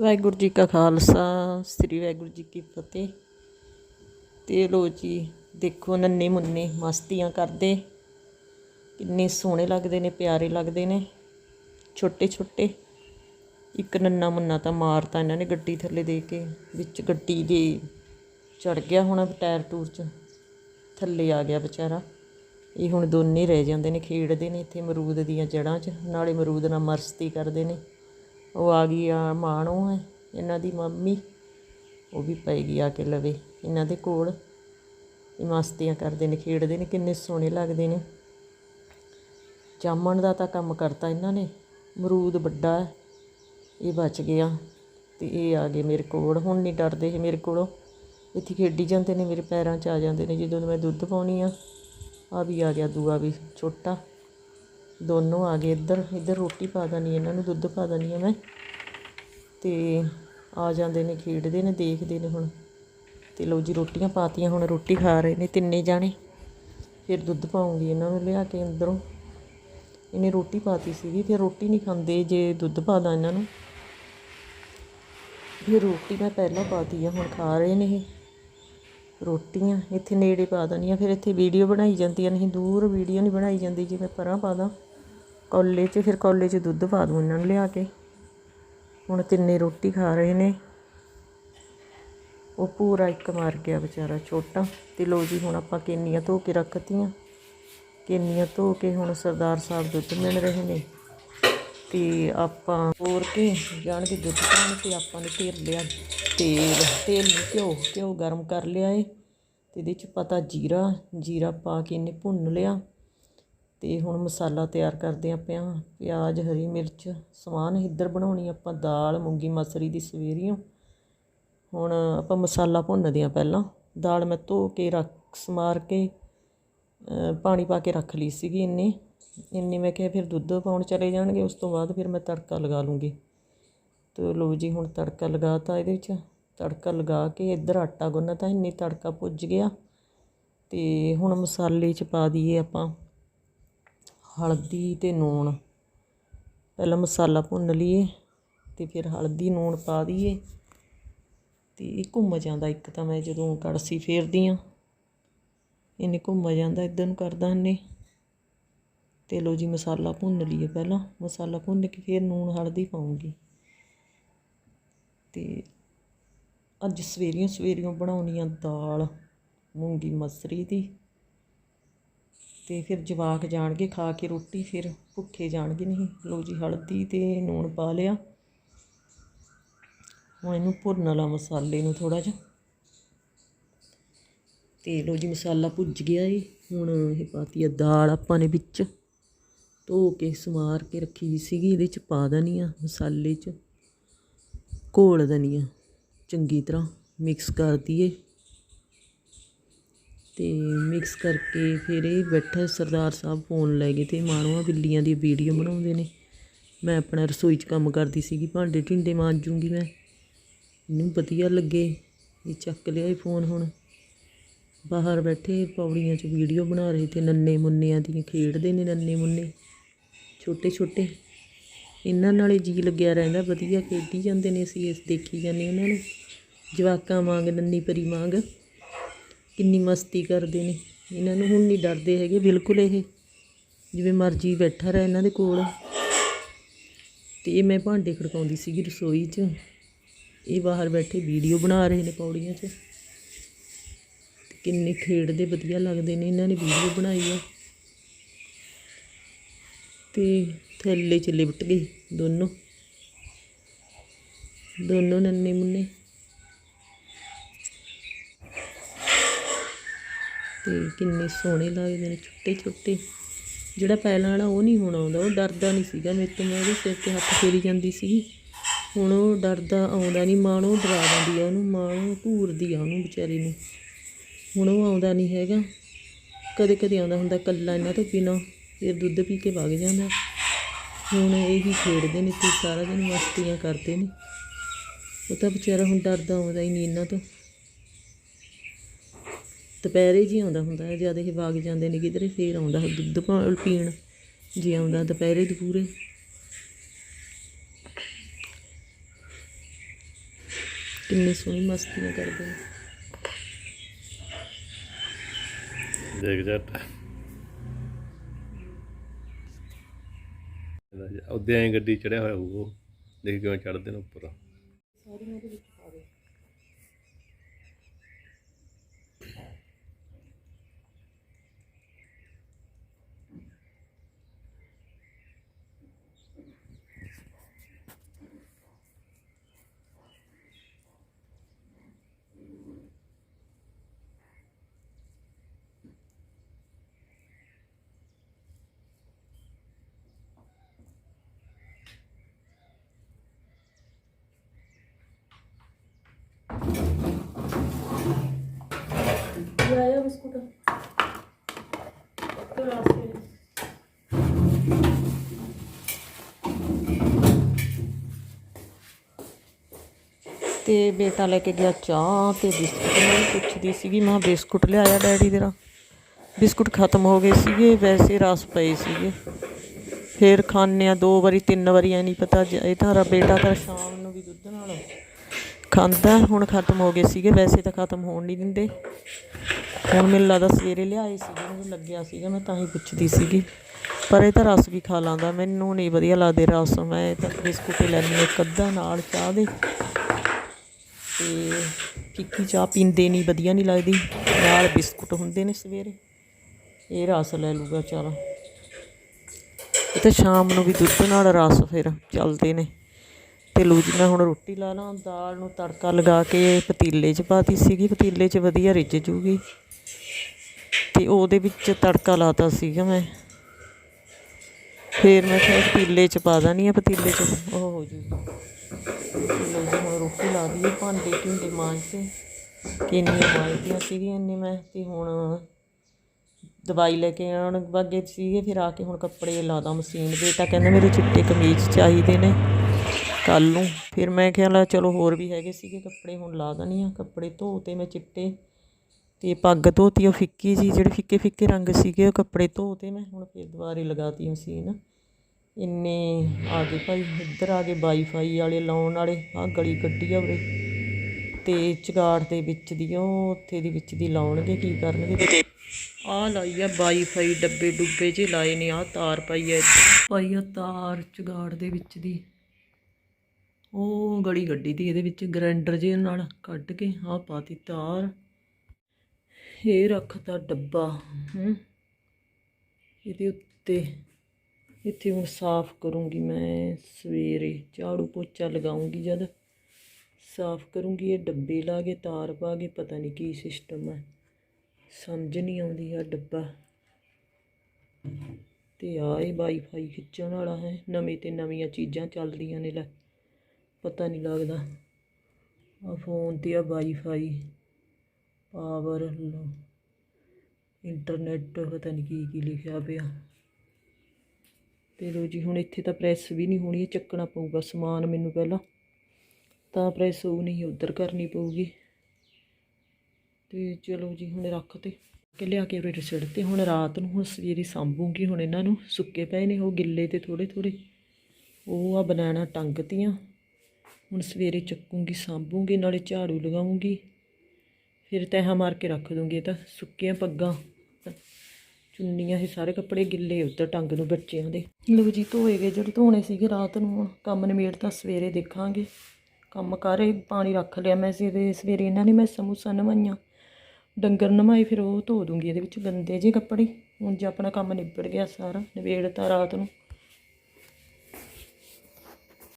ਵਾਹਿਗੁਰੂ ਜੀ ਕਾ ਖਾਲਸਾ, ਸ੍ਰੀ ਵਾਹਿਗੁਰੂ ਜੀ ਕੀ ਫਤਿਹ। ਤੇ ਲੋ ਜੀ, ਦੇਖੋ ਨੰਨੇ ਮੁੰਨੇ ਮਸਤੀਆਂ ਕਰਦੇ। ਕਿੰਨੇ ਸੋਹਣੇ ਲੱਗਦੇ ਨੇ, ਪਿਆਰੇ ਲੱਗਦੇ ਨੇ। ਛੋਟੇ ਛੋਟੇ। ਇੱਕ ਨੰਨਾ ਮੁੰਨਾ ਤਾਂ ਮਾਰਤਾ ਇਹਨਾਂ ਨੇ ਗੱਡੀ ਥੱਲੇ ਦੇ ਕੇ। ਵਿੱਚ ਗੱਡੀ ਦੇ ਚੜ ਗਿਆ ਹੁਣ ਟਾਇਰ ਟੂਰ ਚ। ਥੱਲੇ ਆ ਗਿਆ ਵਿਚਾਰਾ। ਇਹ ਹੁਣ ਦੋਨੇ ਰਹਿ ਜਾਂਦੇ ਨੇ, ਖੇਡਦੇ ਨੇ ਇੱਥੇ ਮਰੂਦ ਦੀਆਂ ਜੜ੍ਹਾਂ 'ਚ। ਨਾਲੇ ਮਰੂਦ ਨਾਲ ਮਸਤੀ ਕਰਦੇ ਨੇ। ਉਹ ਆ ਗਈ ਆ ਮਾਣੋ ਹੈ ਇਹਨਾਂ ਦੀ ਮੰਮੀ। ਉਹ ਵੀ ਪਏਗੀ ਆ ਕੇ ਲਵੇ। ਇਹਨਾਂ ਦੇ ਕੋਲ ਇਹ ਮਸਤੀਆਂ ਕਰਦੇ ਨੇ, ਖੇਡਦੇ ਨੇ, ਕਿੰਨੇ ਸੋਹਣੇ ਲੱਗਦੇ ਨੇ। ਜਾਮਣ ਦਾ ਤਾਂ ਕੰਮ ਕਰਤਾ ਇਹਨਾਂ ਨੇ। ਮਰੂਦ ਵੱਡਾ ਹੈ, ਇਹ ਬਚ ਗਿਆ ਤੇ ਇਹ ਆ ਗਏ ਮੇਰੇ ਕੋਲ। ਹੁਣ ਨਹੀਂ ਡਰਦੇ ਇਹ ਮੇਰੇ ਕੋਲੋਂ। ਇੱਥੇ ਖੇਡੀ ਜਾਂਦੇ ਨੇ, ਮੇਰੇ ਪੈਰਾਂ 'ਚ ਆ ਜਾਂਦੇ ਨੇ। ਜਦੋਂ ਮੈਂ ਦੁੱਧ ਪਾਉਣੀ ਆ ਆ ਵੀ ਆ ਗਿਆ, ਦੂਆ ਵੀ ਛੋਟਾ। ਦੋਨੋਂ ਆ ਗਏ ਇੱਧਰ। ਇੱਧਰ ਰੋਟੀ ਪਾ ਦਣੀ ਇਹਨਾਂ ਨੂੰ ਦੁੱਧ ਪਾ ਦਣੀ ਆ ਮੈਂ। ਤੇ ਆ ਜਾਂਦੇ ਨੇ, ਖੇਡਦੇ ਨੇ, ਦੇਖਦੇ ਨੇ ਹੁਣ। ਤੇ ਲਓ ਜੀ, ਰੋਟੀਆਂ ਪਾਤੀਆਂ, ਹੁਣ ਰੋਟੀ ਖਾ ਰਹੇ ਨੇ ਤਿੰਨੇ ਜਾਣੇ। ਫਿਰ ਦੁੱਧ ਪਾਉਂਗੀ ਇਹਨਾਂ ਨੂੰ ਲਿਆ ਕੇ ਅੰਦਰੋਂ। ਇਹਨੇ ਰੋਟੀ ਪਾਤੀ ਸੀਗੀ, ਫਿਰ ਰੋਟੀ ਨਹੀਂ ਖਾਂਦੇ ਜੇ ਦੁੱਧ ਪਾ ਦਾਂ ਇਹਨਾਂ ਨੂੰ। ਫਿਰ ਰੋਟੀ ਮੈਂ ਪਹਿਲਾਂ ਪਾਤੀ ਆ, ਹੁਣ ਖਾ ਰਹੇ ਨੇ ਇਹ। ਰੋਟੀਆਂ ਇੱਥੇ ਨੇੜੇ ਪਾ ਦਨੀਆਂ ਫਿਰ ਇੱਥੇ ਵੀਡੀਓ ਬਣਾਈ ਜਾਂਦੀਆਂ ਨਹੀਂ, ਦੂਰ ਵੀਡੀਓ ਨਹੀਂ ਬਣਾਈ ਜਾਂਦੀ ਜਿਵੇਂ ਪਰਾਂ ਪਾ ਦਾਂ। ਕੌਲੇ 'ਚ, ਫਿਰ ਕੌਲੇ 'ਚ ਦੁੱਧ ਪਾ ਦੂੰ ਇਹਨਾਂ ਨੂੰ ਲਿਆ ਕੇ। ਹੁਣ ਤਿੰਨੇ ਰੋਟੀ ਖਾ ਰਹੇ ਨੇ। ਉਹ ਪੂਰਾ ਇੱਕ ਮਾਰ ਗਿਆ ਵਿਚਾਰਾ ਛੋਟਾ। ਤੇ ਲੋ ਜੀ, ਹੁਣ ਆਪਾਂ ਕੇਨੀਆਂ ਧੋ ਕੇ ਰੱਖਤੀਆਂ। ਕੇਨੀਆਂ ਧੋ ਕੇ ਹੁਣ ਸਰਦਾਰ ਸਾਹਿਬ ਦੁੱਧ ਮਿਲ ਰਹੇ ਨੇ। ਤੇ ਆਪਾਂ ਹੋਰ ਕੇ ਜਾਣ ਕੇ ਦੁੱਧ ਪਾਣ ਤੇ ਆਪਾਂ ਨੇ ਤੇਲ ਲਿਆ ਤੇਲ। ਤੇਲ ਨੂੰ ਘਿਓ ਘਿਓ ਗਰਮ ਕਰ ਲਿਆ ਏ। ਤੇ ਇਹਦੇ ਚ ਪਤਾ ਜੀਰਾ। ਜੀਰਾ ਪਾ ਕੇ ਇਹਨੇ ਭੁੰਨ ਲਿਆ। ਤੇ ਹੁਣ ਮਸਾਲਾ ਤਿਆਰ ਕਰਦੇ ਆਪਾਂ। ਪਿਆਜ਼, ਹਰੀ ਮਿਰਚ, ਸਮਾਨ ਇੱਧਰ ਬਣਾਉਣੀ ਆਪਾਂ, ਦਾਲ, ਮੂੰਗੀ ਮਸਰੀ ਦੀ ਸਵੇਰੀਓ। ਹੁਣ ਆਪਾਂ ਮਸਾਲਾ ਭੁੰਨਦੇ ਆ ਪਹਿਲਾਂ। ਦਾਲ ਮੈਂ ਧੋ ਕੇ ਰੱਖ, ਸਮਾਰ ਕੇ ਪਾਣੀ ਪਾ ਕੇ ਰੱਖ ਲਈ ਸੀਗੀ ਇੰਨੀ। ਇੰਨੀ ਮੈਂ ਕਿਹਾ ਫਿਰ ਦੁੱਧ ਪਾਉਣ ਚਲੇ ਜਾਣਗੇ, ਉਸ ਤੋਂ ਬਾਅਦ ਫਿਰ ਮੈਂ ਤੜਕਾ ਲਗਾ ਲੂੰਗੀ। ਤੇ ਲੋ ਜੀ, ਹੁਣ ਤੜਕਾ ਲਗਾਤਾ ਇਹਦੇ ਵਿੱਚ। ਤੜਕਾ ਲਗਾ ਕੇ ਇੱਧਰ ਆਟਾ ਗੁੰਨ੍ਹਤਾ ਤਾਂ ਇੰਨੀ ਤੜਕਾ ਪੁੱਜ ਗਿਆ। ਤੇ ਹੁਣ ਮਸਾਲੇ 'ਚ ਪਾ ਦਈਏ ਆਪਾਂ। ਹਲਦੀ ਤੇ ਨੂਣ। ਪਹਿਲਾਂ ਮਸਾਲਾ ਭੁੰਨ ਲਈਏ ਤੇ ਫਿਰ ਹਲਦੀ, ਨੂਣ ਪਾ ਦਈਏ ਤੇ ਇਹ ਘੁੰਮ ਜਾਂਦਾ। ਇੱਕ ਤਾਂ ਮੈਂ ਜਦੋਂ ਕੜਸੀ ਫੇਰਦੀ ਆ, ਇਹਨੇ ਘੁੰਮ ਜਾਂਦਾ ਇਦਾਂ ਨੂੰ ਕਰਦਾ ਇਹਨੇ। ਤੇ ਲੋ ਜੀ, ਮਸਾਲਾ ਭੁੰਨ ਲਈਏ ਪਹਿਲਾਂ। ਮਸਾਲਾ ਭੁੰਨ ਕੇ ਫਿਰ ਨੂਣ, ਹਲਦੀ ਪਾਉਂਗੀ। ਤੇ ਅੱਜ ਸਵੇਰੀਆਂ ਸਵੇਰੀਆਂ ਬਣਾਉਣੀ ਆ ਦਾਲ, ਮੂੰਗੀ ਮਸਰੀ ਦੀ। ਅਤੇ ਫਿਰ ਜਵਾਕ ਜਾਣਗੇ, ਖਾ ਕੇ ਰੋਟੀ, ਫਿਰ ਭੁੱਖੇ ਜਾਣਗੇ। ਨਹੀਂ ਲੋ ਜੀ, ਹਲਦੀ ਅਤੇ ਨੂਣ ਪਾ ਲਿਆ। ਹੁਣ ਇਹਨੂੰ ਭੁੰਨ ਲਾ ਮਸਾਲੇ ਨੂੰ ਥੋੜਾ ਜਿਹਾ। ਤੇ ਲੋ ਜੀ, ਮਸਾਲਾ ਭੁੱਜ ਗਿਆ ਏ। ਹੁਣ ਇਹ ਪਾਤੀ ਆ ਦਾਲ ਆਪਾਂ ਨੇ ਵਿੱਚ ਧੋ ਕੇ ਸਮਾਰ ਕੇ ਰੱਖੀ ਹੋਈ ਸੀਗੀ। ਇਹਦੇ ਚ ਪਾ ਦੇਣੀ ਆ ਮਸਾਲੇ ਚ ਘੋਲ ਦੇਣੀ ਆ। ਚੰਗੀ ਤਰ੍ਹਾਂ ਮਿਕਸ ਕਰ ਦਈਏ ਤੇ ਮਿਕਸ ਕਰਕੇ ਫਿਰ ਇਹ ਬੈਠਾ ਸਰਦਾਰ ਸਾਹਿਬ ਫੋਨ ਲੈ ਗਏ ਤੇ ਮਾਣੋਆਂ ਬਿੱਲੀਆਂ ਦੀ ਵੀਡੀਓ ਬਣਾਉਂਦੇ ਨੇ। ਮੈਂ ਆਪਣਾ ਰਸੋਈ 'ਚ ਕੰਮ ਕਰਦੀ ਸੀਗੀ, ਭਾਂਡੇ ਢਿੰਡੇ ਮਾਂਜੂਗੀ ਮੈਂ। ਇਹਨੂੰ ਵਧੀਆ ਲੱਗੇ, ਇਹ ਚੱਕ ਲਿਆ ਇਹ ਫੋਨ ਹੁਣ। ਬਾਹਰ ਬੈਠੇ ਪੌੜੀਆਂ 'ਚ ਵੀਡੀਓ ਬਣਾ ਰਹੇ ਤੇ ਨੰਨੇ ਮੁੰਨਿਆਂ ਦੀ ਖੇਡਦੇ ਨੇ ਨੰਨੇ ਮੁੰਨੇ, ਛੋਟੇ ਛੋਟੇ। ਇਹਨਾਂ ਨਾਲੇ ਜੀ ਲੱਗਿਆ ਰਹਿੰਦਾ, ਵਧੀਆ ਖੇਡੀ ਜਾਂਦੇ ਨੇ ਅਸੀਂ ਇਸ ਦੇਖੀ ਜਾਂਦੇ ਉਹਨਾਂ ਨੂੰ। ਜਵਾਕਾਂ ਵਾਂਗ, ਨੰਨੀ ਪਰੀ ਵਾਂਗ। ਕਿੰਨੀ ਮਸਤੀ ਕਰਦੇ ਨੇ। ਇਹਨਾਂ ਨੂੰ ਹੁਣ ਨਹੀਂ ਡਰਦੇ ਹੈਗੇ ਬਿਲਕੁਲ ਇਹ। ਜਿਵੇਂ ਮਰਜ਼ੀ ਬੈਠਾ ਰਹੇ ਇਹਨਾਂ ਦੇ ਕੋਲ। ਤੇ ਇਹ ਮੈਂ ਭਾਂਡੇ ਖੜਕਾਉਂਦੀ ਸੀਗੀ ਰਸੋਈ 'ਚ। ਇਹ ਬਾਹਰ ਬੈਠੇ ਵੀਡੀਓ ਬਣਾ ਰਹੇ ਨੇ ਪੌੜੀਆਂ 'ਚ। ਕਿੰਨੇ ਖੇਡਦੇ ਵਧੀਆ ਲੱਗਦੇ ਨੇ ਇਹਨਾਂ ਨੇ ਵੀਡੀਓ ਬਣਾਈ ਆ। ਤੇ ਥੱਲੇ ਚ ਲਿਪਟ ਗਏ ਦੋਨੋਂ। ਦੋਨੋਂ ਨੰਨੇ ਮੁੰਨੇ। ਤੇ ਕਿੰਨੇ ਸੋਹਣੇ ਲੱਗਦੇ ਨੇ, ਛੋਟੇ ਛੋਟੇ। ਜਿਹੜਾ ਪਹਿਲਾਂ ਵਾਲਾ ਉਹ ਨਹੀਂ ਹੁਣ ਆਉਂਦਾ, ਉਹ ਡਰਦਾ ਨਹੀਂ ਸੀਗਾ। ਮੇਰੇ ਤੋਂ ਮੈਂ ਉਹਦੇ ਸਿਰ ਤੇ ਹੱਥ ਫੇਰੀ ਜਾਂਦੀ ਸੀ ਹੁਣ ਉਹ ਡਰਦਾ ਆਉਂਦਾ ਨਹੀਂ, ਮਾਂ ਨੂੰ ਡਰਾ ਦਿੰਦੀ ਆ ਉਹਨੂੰ, ਮਾਂ ਨੂੰ ਘੂਰਦੀ ਆ ਉਹਨੂੰ ਵਿਚਾਰੀ ਨੂੰ। ਹੁਣ ਉਹ ਆਉਂਦਾ ਨਹੀਂ ਹੈਗਾ। ਕਦੇ ਕਦੇ ਆਉਂਦਾ ਹੁੰਦਾ ਕੱਲਾ ਇਹਨਾਂ ਤੋਂ ਪੀਣਾ ਫਿਰ ਦੁੱਧ ਪੀ ਕੇ ਵਗ ਜਾਂਦਾ। ਹੁਣ ਇਹੀ ਖੇਡਦੇ ਨੇ ਤੇ ਸਾਰਾ ਦਿਨ ਮਸਤੀਆਂ ਕਰਦੇ ਨੇ। ਉਹ ਤਾਂ ਵਿਚਾਰਾ ਹੁਣ ਡਰਦਾ ਆਉਂਦਾ ਹੀ ਨਹੀਂ ਇਹਨਾਂ ਤੋਂ। ਦੁਪਹਿਰੇ ਜੀ ਆਉਂਦਾ ਹੁੰਦਾ ਹੈ ਜਦ ਇਹ ਵਗ ਜਾਂਦੇ ਨੇ ਕਿਧਰੇ ਫੇਰ ਆਉਂਦਾ ਦੁੱਧ ਪਾ- ਪੀਣ ਜੀ ਆਉਂਦਾ ਦੁਪਹਿਰੇ ਦੁਪੂਰੇ। ਕਿੰਨੀ ਸੋਹਣੀ ਮਸਤੀਆਂ ਕਰਦੇ ਨੇ। ਦੇਖ ਜੱਟ ਉਹਦੇ ਐ ਗੱਡੀ ਚੜਿਆ ਹੋਇਆ ਹੋਊ ਉਹ। ਦੇਖ ਕਿਵੇਂ ਚੜਦੇ ਨੇ ਉੱਪਰ। ਸਾਰੀਆਂ ਉਹਦੇ ਵਿੱਚ ਪਾ ਆਇਆ ਬਿਸਕੁਟ। ਤੇ ਬੇਟਾ ਲੈ ਕੇ ਗਿਆ ਚਾਹ ਤੇ ਬਿਸਕੁਟ ਮੈਂ ਪੁੱਛਦੀ ਸੀਗੀ, ਮੈਂ ਕਿਹਾ ਬਿਸਕੁਟ ਲਿਆਇਆ ਡੈਡੀ ਤੇਰਾ? ਬਿਸਕੁਟ ਖਤਮ ਹੋ ਗਏ ਸੀਗੇ, ਵੈਸੇ ਰਸ ਪਏ ਸੀਗੇ। ਫੇਰ ਖਾਂਦੇ ਆ ਦੋ ਵਾਰੀ, ਤਿੰਨ ਵਾਰੀ, ਐ ਨਹੀਂ ਪਤਾ, ਜ- ਇਹ ਤਾਂ ਬੇਟਾ ਤਾਂ ਸ਼ਾਮ ਨੂੰ ਵੀ ਦੁੱਧ ਨਾਲ ਖਾਂਦਾ ਹੁਣ ਖਤਮ ਹੋ ਗਏ ਸੀਗੇ, ਵੈਸੇ ਤਾਂ ਖਤਮ ਹੋਣ ਨਹੀਂ ਦਿੰਦੇ। ਹੁਣ ਮੈਨੂੰ ਲੱਗਦਾ ਸਵੇਰੇ ਲਿਆਏ ਸੀਗੇ, ਮੈਨੂੰ ਲੱਗਿਆ ਸੀਗਾ, ਮੈਂ ਤਾਂ ਹੀ ਪੁੱਛਦੀ ਸੀਗੀ। ਪਰ ਇਹ ਤਾਂ ਰਸ ਵੀ ਖਾ ਲਾਂਦਾ, ਮੈਨੂੰ ਨਹੀਂ ਵਧੀਆ ਲੱਗਦੇ ਰਸ, ਮੈਂ ਤਾਂ ਬਿਸਕੁਟ ਹੀ ਲੈਂਦੀ ਹਾਂ, ਇੱਕ ਅੱਧਾ ਨਾਲ ਚਾਹ ਦੇ। ਤੇ ਫਿੱਕੀ ਚਾਹ ਪੀਂਦੇ ਨਹੀਂ, ਵਧੀਆ ਨਹੀਂ ਲੱਗਦੀ। ਨਾਲ ਬਿਸਕੁਟ ਹੁੰਦੇ ਨੇ ਸਵੇਰੇ। ਇਹ ਰਸ ਲੈ ਲੂਗਾ ਚਲ ਇਹ ਤਾਂ ਸ਼ਾਮ ਨੂੰ ਵੀ ਦੁੱਧ ਨਾਲ ਰਸ ਫਿਰ ਚੱਲਦੇ ਨੇ। ਤੇ ਲੂ ਜੀ, ਮੈਂ ਹੁਣ ਰੋਟੀ ਲਾ ਲਾਂ, ਦਾਲ ਨੂੰ ਤੜਕਾ ਲਗਾ ਕੇ ਪਤੀਲੇ 'ਚ ਪਾਤੀ ਸੀਗੀ, ਪਤੀਲੇ 'ਚ ਵਧੀਆ ਰਿੱਝ ਜੂਗੀ। ਤੇ ਉਹਦੇ ਵਿੱਚ ਤੜਕਾ ਲਾਤਾ ਸੀਗਾ ਮੈਂ। ਫਿਰ ਮੈਂ ਕਿਹਾ ਪਤੀਲੇ 'ਚ ਪਾ ਦਾਨੀ ਆ, ਪਤੀਲੇ 'ਚ। ਉਹ ਹੋ ਜੂਗੀ ਲੋ ਜੀ, ਹੁਣ ਰੋਟੀ ਲਾ ਦਈਏ ਭਾਂਡੇ ਢਿੰਡੇ ਮਾਂਜ ਕੇ। ਕਿੰਨੀਆਂ ਮਾਂਜਦੀਆਂ ਸੀਗੀਆਂ ਇੰਨੇ ਮੈਂ, ਤੇ ਹੁਣ ਦਵਾਈ ਲੈ ਕੇ ਆਉਣ ਵਾਗੇ ਸੀਗੇ, ਫਿਰ ਆ ਕੇ ਹੁਣ ਕੱਪੜੇ ਲਾਦਾ ਮਸ਼ੀਨ ਬੇਟਾ ਕਹਿੰਦਾ ਮੇਰੇ ਚਿੱਟੇ ਕਮੀਜ਼ ਚਾਹੀਦੇ ਨੇ। ਕੱਲ ਨੂੰ। ਫਿਰ ਮੈਂ ਕਿਹਾ, ਲਾ ਚਲੋ ਹੋਰ ਵੀ ਹੈਗੇ ਸੀਗੇ ਕੱਪੜੇ, ਹੁਣ ਲਾ ਦਣੀ ਆ ਕੱਪੜੇ ਧੋਤੇ ਮੈਂ ਚਿੱਟੇ ਤੇ ਪੱਗ ਧੋਤੀ, ਉਹ ਫਿੱਕੀ ਜੀ, ਜਿਹੜੇ ਫਿੱਕੇ ਫਿੱਕੇ ਰੰਗ ਸੀਗੇ, ਉਹ ਕੱਪੜੇ ਧੋਤੇ ਮੈਂ ਹੁਣ ਫਿਰ ਦੁਬਾਰੇ ਲਗਾਤੀ ਮਸ਼ੀਨ। ਇੰਨੇ ਆ ਗਏ ਭਾਈ, ਇੱਧਰ ਆ ਗਏ ਵਾਈਫਾਈ ਵਾਲੇ, ਲਾਉਣ ਵਾਲੇ ਆ ਗਲੀ ਕੱਢੀ ਆ ਉਰੇ। ਤੇ ਚਗਾੜ ਦੇ ਵਿੱਚ ਦੀ, ਉਹ ਉੱਥੇ ਦੀ ਵਿੱਚ ਦੀ ਲਾਉਣਗੇ, ਕੀ ਕਰਨਗੇ? ਆ ਲਾਈ ਆ ਵਾਈਫਾਈ, ਡੱਬੇ ਡੁੱਬੇ ਜੇ ਲਾਏ ਨੇ ਆ ਤਾਰ ਪਾਈ ਆ ਪਾਈ ਆ ਤਾਰ ਚਗਾੜ ਦੇ ਵਿੱਚ ਦੀ। ਉਹ ਗਲੀ ਗੱਡੀ ਦੀ ਇਹਦੇ ਵਿੱਚ ਗ੍ਰਾਈਂਡਰ ਜੇ ਨਾਲ ਕੱਢ ਕੇ ਆ ਪਾਤੀ ਤਾਰ। ਇਹ ਰੱਖਤਾ ਡੱਬਾ, ਹੂੰ। ਇਹਦੇ ਉੱਤੇ, ਇੱਥੇ ਹੁਣ ਸਾਫ਼ ਕਰੂੰਗੀ ਮੈਂ ਸਵੇਰੇ, ਝਾੜੂ ਪੋਚਾ ਲਗਾਉਂਗੀ ਜਦ। ਸਾਫ਼ ਕਰੂੰਗੀ, ਇਹ ਡੱਬੇ ਲਾ ਕੇ, ਤਾਰ ਪਾ ਕੇ, ਪਤਾ ਨਹੀਂ ਕੀ ਸਿਸਟਮ ਹੈ ਸਮਝ ਨਹੀਂ ਆਉਂਦੀ ਆ ਡੱਬਾ। ਤੇ ਆ ਇਹ ਵਾਈਫਾਈ ਖਿੱਚਣ ਵਾਲਾ ਹੈ, ਨਵੇਂ ਤੇ ਨਵੀਆਂ ਚੀਜ਼ਾਂ ਚੱਲਦੀਆਂ ਨੇ ਲੈ। ਪਤਾ ਨਹੀਂ ਲੱਗਦਾ। ਆ ਫੋਨ ਤੇ ਆ ਵਾਈਫਾਈ ਪਾਵਰ ਇੰਟਰਨੈਟ ਪਤਾ ਨਹੀਂ ਕੀ ਕੀ ਲਿਖਿਆ ਪਿਆ। ਤੇ ਲੋ ਜੀ, ਹੁਣ ਇੱਥੇ ਤਾਂ ਪ੍ਰੈਸ ਵੀ ਨਹੀਂ ਹੋਣੀ ਚੱਕਣਾ ਪਊਗਾ ਸਮਾਨ ਮੈਨੂੰ ਪਹਿਲਾਂ। ਤਾਂ ਪ੍ਰੈਸ ਉਹ ਨਹੀਂ, ਉਧਰ ਕਰਨੀ ਪਊਗੀ। ਤੇ ਚਲੋ ਜੀ, ਹੁਣ ਰੱਖ ਤੇ। ਕਿ ਲਿਆ ਕੇ ਉਰੇ ਸਿੱਟ ਤੇ, ਹੁਣ ਰਾਤ ਨੂੰ, ਹੁਣ ਸਵੇਰੇ ਸਾਂਭੂਗੀ ਹੁਣ ਇਹਨਾਂ ਨੂੰ। ਸੁੱਕੇ ਪਏ ਨੇ ਉਹ ਗਿੱਲੇ ਤੇ ਥੋੜੇ ਥੋੜੇ ਉਹ ਆ ਬਨਾਣਾ ਟੰਗਤੀਆਂ ਹੁਣ ਸਵੇਰੇ ਚੱਕੂਗੀ, ਸਾਂਭੂਗੀ, ਨਾਲੇ ਝਾੜੂ ਲਗਾਉਂਗੀ। ਫਿਰ ਤੈਹਾਂ ਮਾਰ ਕੇ ਰੱਖ ਦੂੰਗੀ ਇਹ ਤਾਂ ਸੁੱਕੀਆਂ ਪੱਗਾਂ। ਚੁੰਨੀਆਂ ਇਹ ਸਾਰੇ ਕੱਪੜੇ ਗਿੱਲੇ ਉੱਧਰ ਟੰਗ ਨੂੰ ਬੱਚਿਆਂ ਦੇ। ਲਓ ਜੀ, ਧੋਏ ਗਏ, ਜਿਹੜੇ ਧੋਣੇ ਸੀਗੇ ਰਾਤ ਨੂੰ, ਹੁਣ ਕੰਮ ਨਿਬੇੜ ਤਾਂ ਸਵੇਰੇ ਦੇਖਾਂਗੇ। ਕੰਮ ਕਰੇ ਪਾਣੀ ਰੱਖ ਲਿਆ ਮੈਂ ਸਵੇਰੇ ਸਵੇਰੇ ਇਹਨਾਂ ਨੇ ਮੈਂ ਸਮੂਸਾ ਨਵਾਈਆਂ। ਡੰਗਰ ਨਵਾਏ, ਫਿਰ ਉਹ ਧੋ ਦੂੰਗੀ ਇਹਦੇ ਵਿੱਚ ਗੰਦੇ ਜੇ ਕੱਪੜੇ। ਹੁਣ ਜੇ ਆਪਣਾ ਕੰਮ ਨਿਬੜ ਗਿਆ ਸਾਰਾ ਨਿਬੇੜ ਤਾਂ ਰਾਤ ਨੂੰ।